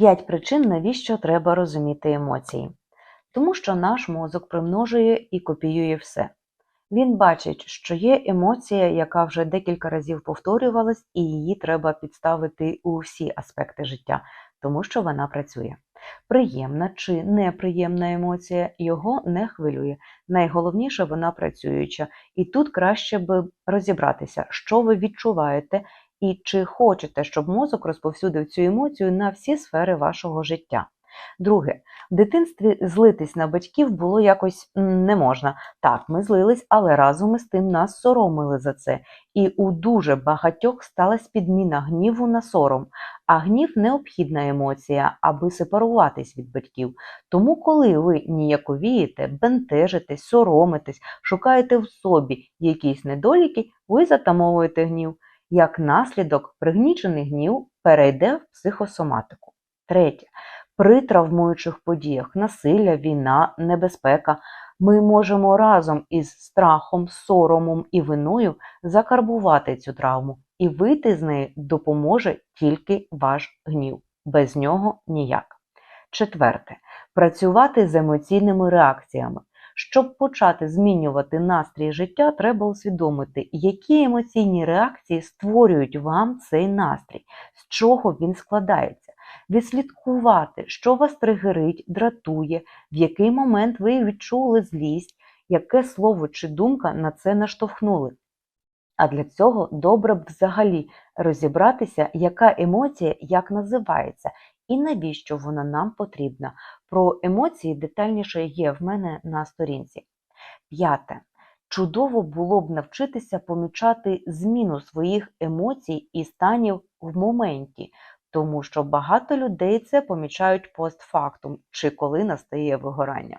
П'ять причин, навіщо треба розуміти емоції. Тому що наш мозок примножує і копіює все. Він бачить, що є емоція, яка вже декілька разів повторювалась, і її треба підставити у всі аспекти життя, тому що вона працює. Приємна чи неприємна емоція його не хвилює. Найголовніше вона працююча, і тут краще би розібратися, що ви відчуваєте, і чи хочете, щоб мозок розповсюдив цю емоцію на всі сфери вашого життя. Друге, в дитинстві злитись на батьків було якось не можна. Так, ми злились, але разом із тим нас соромили за це. І у дуже багатьох сталася підміна гніву на сором. А гнів необхідна емоція, аби сепаруватись від батьків. Тому, коли ви ніяковієте, бентежитесь, соромитесь, шукаєте в собі якісь недоліки, ви затамовуєте гнів. Як наслідок, пригнічений гнів перейде в психосоматику. Третє. При травмуючих подіях насилля, війна, небезпека ми можемо разом із страхом, соромом і виною закарбувати цю травму, і вийти з неї допоможе тільки ваш гнів. Без нього ніяк. Четверте. Працювати з емоційними реакціями. Щоб почати змінювати настрій життя, треба усвідомити, які емоційні реакції створюють вам цей настрій, з чого він складається, відслідкувати, що вас тригерить, дратує, в який момент ви відчули злість, яке слово чи думка на це наштовхнули. А для цього добре б взагалі розібратися, яка емоція як називається і навіщо вона нам потрібна. Про емоції детальніше є в мене на сторінці. П'яте. Чудово було б навчитися помічати зміну своїх емоцій і станів в моменті, тому що багато людей це помічають постфактум чи коли настає вигорання.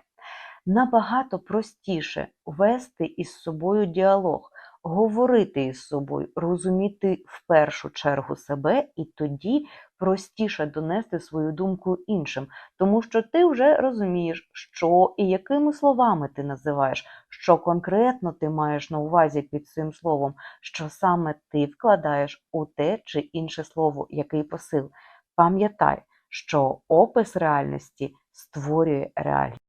Набагато простіше вести із собою діалог, говорити із собою, розуміти в першу чергу себе, і тоді простіше донести свою думку іншим, тому що ти вже розумієш, що і якими словами ти називаєш, що конкретно ти маєш на увазі під цим словом, що саме ти вкладаєш у те чи інше слово, який посил. Пам'ятай, що опис реальності створює реальність.